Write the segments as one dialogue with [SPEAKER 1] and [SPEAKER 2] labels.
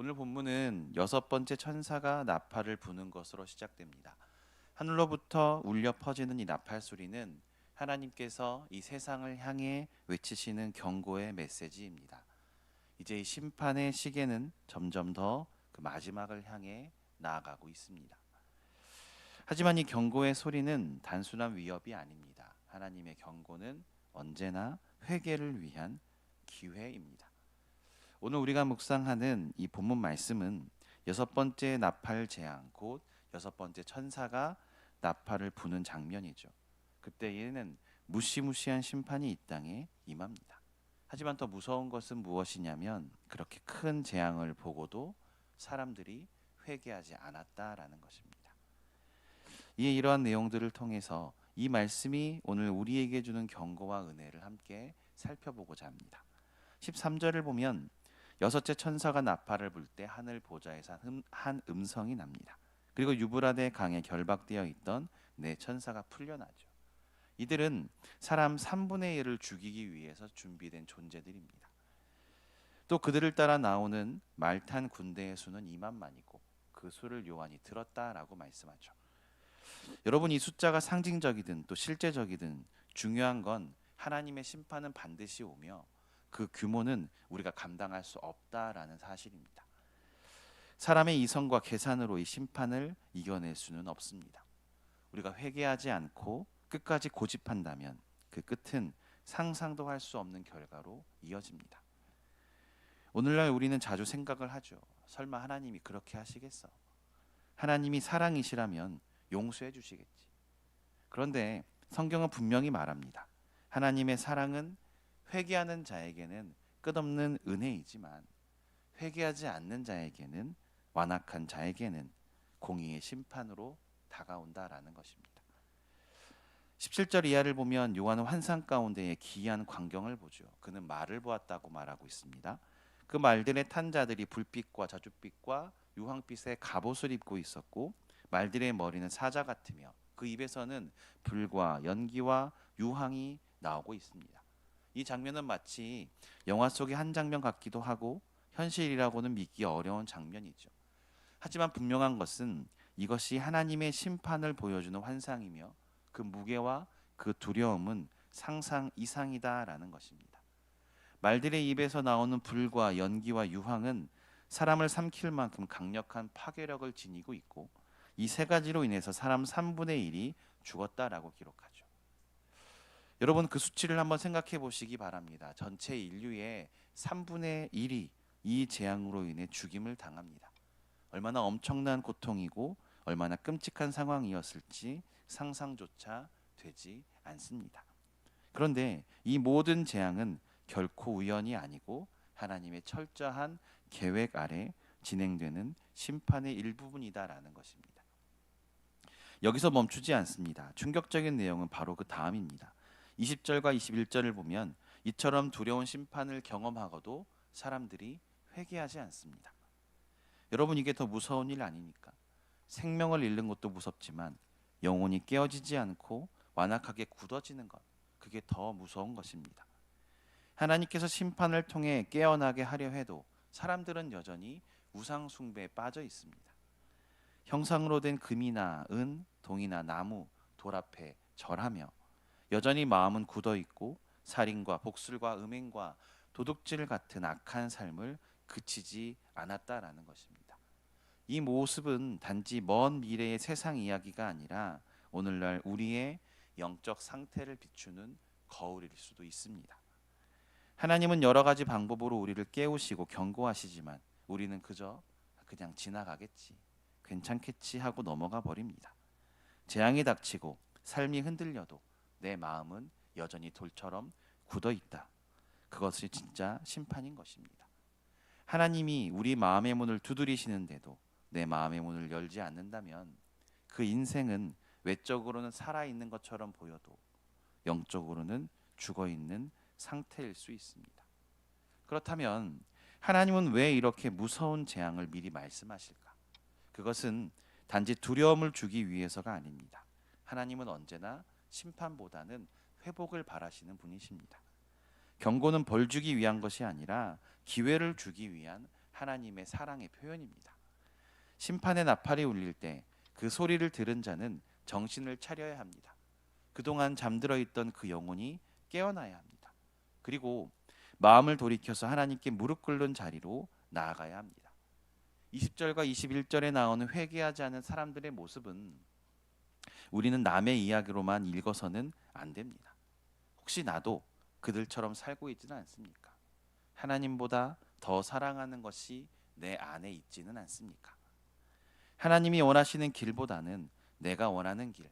[SPEAKER 1] 오늘 본문은 여섯 번째 천사가 나팔을 부는 것으로 시작됩니다. 하늘로부터 울려 퍼지는 이 나팔 소리는 하나님께서 이 세상을 향해 외치시는 경고의 메시지입니다. 이제 이 심판의 시계는 점점 더 그 마지막을 향해 나아가고 있습니다. 하지만 이 경고의 소리는 단순한 위협이 아닙니다. 하나님의 경고는 언제나 회개를 위한 기회입니다. 오늘 우리가 묵상하는 이 본문 말씀은 여섯 번째 나팔 재앙 곧 여섯 번째 천사가 나팔을 부는 장면이죠. 그때에는 무시무시한 심판이 이 땅에 임합니다. 하지만 더 무서운 것은 무엇이냐면 그렇게 큰 재앙을 보고도 사람들이 회개하지 않았다라는 것입니다. 이에 이러한 내용들을 통해서 이 말씀이 오늘 우리에게 주는 경고와 은혜를 함께 살펴보고자 합니다. 13절을 보면 여섯째 천사가 나팔을 불 때 하늘 보좌에서 한, 한 음성이 납니다. 그리고 유브라데 강에 결박되어 있던 네 천사가 풀려나죠. 이들은 사람 3분의 1을 죽이기 위해서 준비된 존재들입니다. 또 그들을 따라 나오는 말탄 군대의 수는 2만만이고 그 수를 요한이 들었다라고 말씀하죠. 여러분 이 숫자가 상징적이든 또 실제적이든 중요한 건 하나님의 심판은 반드시 오며 그 규모는 우리가 감당할 수 없다라는 사실입니다. 사람의 이성과 계산으로 이 심판을 이겨낼 수는 없습니다. 우리가 회개하지 않고 끝까지 고집한다면 그 끝은 상상도 할 수 없는 결과로 이어집니다. 오늘날 우리는 자주 생각을 하죠. 설마 하나님이 그렇게 하시겠어? 하나님이 사랑이시라면 용서해 주시겠지. 그런데 성경은 분명히 말합니다. 하나님의 사랑은 회개하는 자에게는 끝없는 은혜이지만 회개하지 않는 자에게는 완악한 자에게는 공의의 심판으로 다가온다라는 것입니다. 17절 이하를 보면 요한은 환상 가운데의 기이한 광경을 보죠. 그는 말을 보았다고 말하고 있습니다. 그 말들의 탄 자들이 불빛과 자줏빛과 유황빛의 갑옷을 입고 있었고 말들의 머리는 사자 같으며 그 입에서는 불과 연기와 유황이 나오고 있습니다. 이 장면은 마치 영화 속의 한 장면 같기도 하고 현실이라고는 믿기 어려운 장면이죠. 하지만 분명한 것은 이것이 하나님의 심판을 보여주는 환상이며 그 무게와 그 두려움은 상상 이상이다라는 것입니다. 말들의 입에서 나오는 불과 연기와 유황은 사람을 삼킬 만큼 강력한 파괴력을 지니고 있고 이 세 가지로 인해서 사람 3분의 1이 죽었다라고 기록하죠. 여러분 그 수치를 한번 생각해 보시기 바랍니다. 전체 인류의 3분의 1이 이 재앙으로 인해 죽임을 당합니다. 얼마나 엄청난 고통이고 얼마나 끔찍한 상황이었을지 상상조차 되지 않습니다. 그런데 이 모든 재앙은 결코 우연이 아니고 하나님의 철저한 계획 아래 진행되는 심판의 일부분이다라는 것입니다. 여기서 멈추지 않습니다. 충격적인 내용은 바로 그 다음입니다. 20절과 21절을 보면 이처럼 두려운 심판을 경험하고도 사람들이 회개하지 않습니다. 여러분 이게 더 무서운 일 아닙니까? 생명을 잃는 것도 무섭지만 영혼이 깨어지지 않고 완악하게 굳어지는 것 그게 더 무서운 것입니다. 하나님께서 심판을 통해 깨어나게 하려 해도 사람들은 여전히 우상 숭배에 빠져 있습니다. 형상으로 된 금이나 은, 동이나 나무, 돌 앞에 절하며 여전히 마음은 굳어 있고 살인과 복술과 음행과 도둑질 같은 악한 삶을 그치지 않았다라는 것입니다. 이 모습은 단지 먼 미래의 세상 이야기가 아니라 오늘날 우리의 영적 상태를 비추는 거울일 수도 있습니다. 하나님은 여러 가지 방법으로 우리를 깨우시고 경고하시지만 우리는 그저 그냥 지나가겠지, 괜찮겠지 하고 넘어가 버립니다. 재앙이 닥치고 삶이 흔들려도 내 마음은 여전히 돌처럼 굳어 있다. 그것이 진짜 심판인 것입니다. 하나님이 우리 마음의 문을 두드리시는데도 내 마음의 문을 열지 않는다면 그 인생은 외적으로는 살아 있는 것처럼 보여도 영적으로는 죽어 있는 상태일 수 있습니다. 그렇다면 하나님은 왜 이렇게 무서운 재앙을 미리 말씀하실까? 그것은 단지 두려움을 주기 위해서가 아닙니다. 하나님은 언제나 심판보다는 회복을 바라시는 분이십니다. 경고는 벌 주기 위한 것이 아니라 기회를 주기 위한 하나님의 사랑의 표현입니다. 심판의 나팔이 울릴 때 그 소리를 들은 자는 정신을 차려야 합니다. 그동안 잠들어 있던 그 영혼이 깨어나야 합니다. 그리고 마음을 돌이켜서 하나님께 무릎 꿇는 자리로 나아가야 합니다. 20절과 21절에 나오는 회개하지 않은 사람들의 모습은 우리는 남의 이야기로만 읽어서는 안 됩니다. 혹시 나도 그들처럼 살고 있지는 않습니까? 하나님보다 더 사랑하는 것이 내 안에 있지는 않습니까? 하나님이 원하시는 길보다는 내가 원하는 길,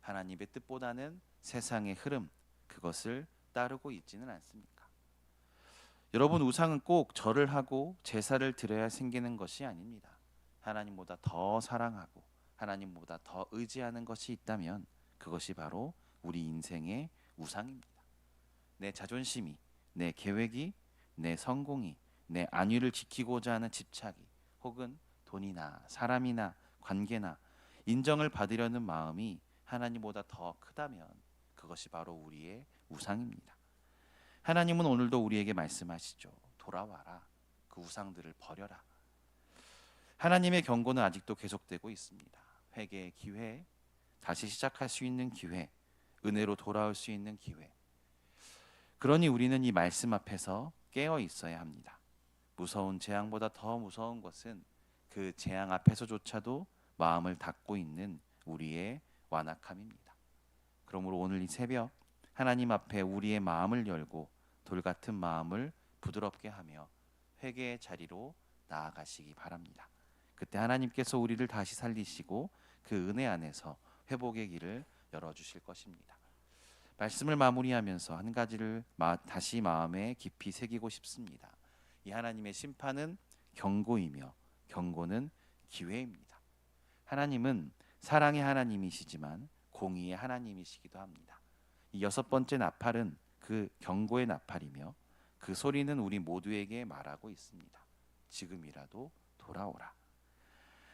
[SPEAKER 1] 하나님의 뜻보다는 세상의 흐름, 그것을 따르고 있지는 않습니까? 여러분 우상은 꼭 절을 하고 제사를 드려야 생기는 것이 아닙니다. 하나님보다 더 사랑하고 하나님보다 더 의지하는 것이 있다면 그것이 바로 우리 인생의 우상입니다. 내 자존심이, 내 계획이, 내 성공이, 내 안위를 지키고자 하는 집착이 혹은 돈이나 사람이나 관계나 인정을 받으려는 마음이 하나님보다 더 크다면 그것이 바로 우리의 우상입니다. 하나님은 오늘도 우리에게 말씀하시죠. 돌아와라. 그 우상들을 버려라. 하나님의 경고는 아직도 계속되고 있습니다. 회개의 기회, 다시 시작할 수 있는 기회, 은혜로 돌아올 수 있는 기회. 그러니 우리는 이 말씀 앞에서 깨어 있어야 합니다. 무서운 재앙보다 더 무서운 것은 그 재앙 앞에서조차도 마음을 닫고 있는 우리의 완악함입니다. 그러므로 오늘 이 새벽 하나님 앞에 우리의 마음을 열고 돌 같은 마음을 부드럽게 하며 회개의 자리로 나아가시기 바랍니다. 그때 하나님께서 우리를 다시 살리시고 그 은혜 안에서 회복의 길을 열어 주실 것입니다. 말씀을 마무리하면서 한 가지를 다시 마음에 깊이 새기고 싶습니다. 이 하나님의 심판은 경고이며 경고는 기회입니다. 하나님은 사랑의 하나님이시지만 공의의 하나님이시기도 합니다. 이 여섯 번째 나팔은 그 경고의 나팔이며 그 소리는 우리 모두에게 말하고 있습니다. 지금이라도 돌아오라.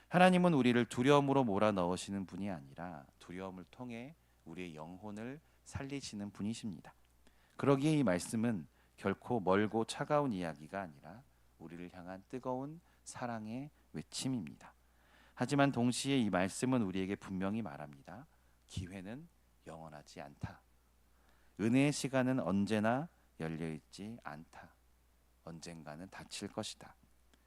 [SPEAKER 1] 하나님은 우리를 두려움으로 몰아 넣으시는 분이 아니라 두려움을 통해 우리의 영혼을 살리시는 분이십니다. 그러기에 이 말씀은 결코 멀고 차가운 이야기가 아니라 우리를 향한 뜨거운 사랑의 외침입니다. 하지만 동시에 이 말씀은 우리에게 분명히 말합니다. 기회는 영원하지 않다. 은혜의 시간은 언제나 열려 있지 않다. 언젠가는 닥칠 것이다.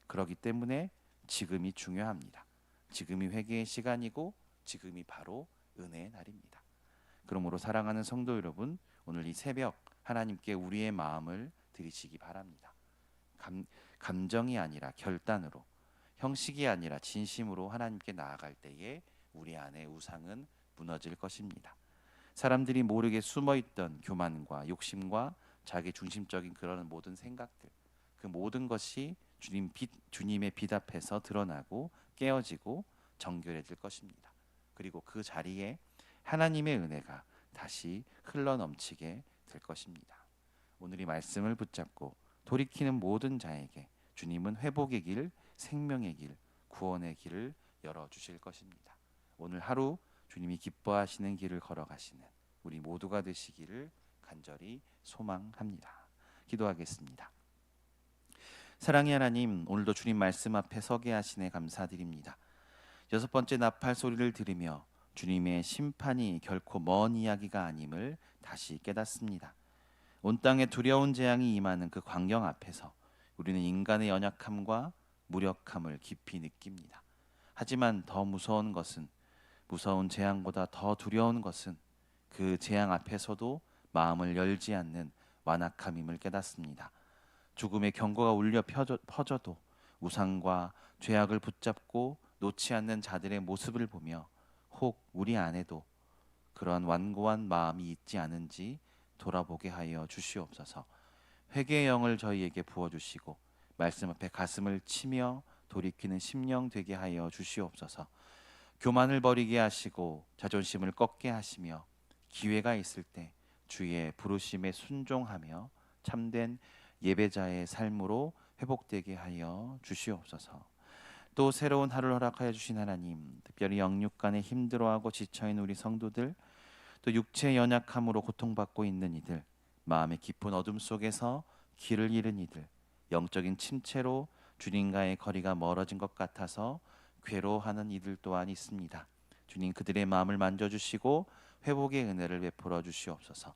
[SPEAKER 1] 그러기 때문에 지금이 중요합니다. 지금이 회개의 시간이고 지금이 바로 은혜의 날입니다. 그러므로 사랑하는 성도 여러분, 오늘 이 새벽 하나님께 우리의 마음을 드리시기 바랍니다. 감, 감정이 아니라 결단으로, 형식이 아니라 진심으로 하나님께 나아갈 때에 우리 안에 우상은 무너질 것입니다. 사람들이 모르게 숨어 있던 교만과 욕심과 자기 중심적인 그런 모든 생각들, 그 모든 것이 주님 빛, 주님의 빛 앞에서 드러나고 깨어지고 정결해질 것입니다. 그리고 그 자리에 하나님의 은혜가 다시 흘러 넘치게 될 것입니다. 오늘 이 말씀을 붙잡고 돌이키는 모든 자에게 주님은 회복의 길, 생명의 길, 구원의 길을 열어 주실 것입니다. 오늘 하루 주님이 기뻐하시는 길을 걸어가시는 우리 모두가 되시기를 간절히 소망합니다. 기도하겠습니다. 사랑의 하나님, 오늘도 주님 말씀 앞에 서게 하시네 감사드립니다. 여섯 번째 나팔 소리를 들으며 주님의 심판이 결코 먼 이야기가 아님을 다시 깨닫습니다. 온 땅에 두려운 재앙이 임하는 그 광경 앞에서 우리는 인간의 연약함과 무력함을 깊이 느낍니다. 하지만 더 무서운 것은 무서운 재앙보다 더 두려운 것은 그 재앙 앞에서도 마음을 열지 않는 완악함임을 깨닫습니다. 죽음의 경고가 울려 퍼져, 도 우상과 죄악을 붙잡고 놓지 않는 자들의 모습을 보며 혹 우리 안에도 그러한 완고한 마음이 있지 않은지 돌아보게 하여 주시옵소서. 회개의 영을 저희에게 부어 주시고 말씀 앞에 가슴을 치며 돌이키는 심령 되게 하여 주시옵소서. 교만을 버리게 하시고 자존심을 꺾게 하시며 기회가 있을 때 주의 부르심에 순종하며 참된 예배자의 삶으로 회복되게 하여 주시옵소서. 또 새로운 하루를 허락하여 주신 하나님, 특별히 영육간에 힘들어하고 지쳐 있는 우리 성도들 또 육체 연약함으로 고통받고 있는 이들, 마음의 깊은 어둠 속에서 길을 잃은 이들, 영적인 침체로 주님과의 거리가 멀어진 것 같아서 괴로워하는 이들 또한 있습니다. 주님 그들의 마음을 만져주시고 회복의 은혜를 베풀어 주시옵소서.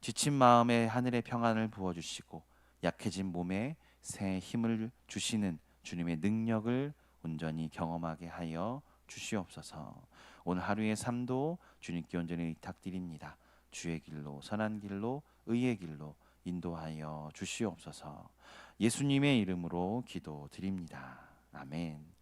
[SPEAKER 1] 지친 마음에 하늘의 평안을 부어 주시고 약해진 몸에 새 힘을 주시는 주님의 능력을 온전히 경험하게 하여 주시옵소서. 오늘 하루의 삶도 주님께 온전히 의탁드립니다. 주의 길로 선한 길로 의의 길로 인도하여 주시옵소서. 예수님의 이름으로 기도드립니다. 아멘.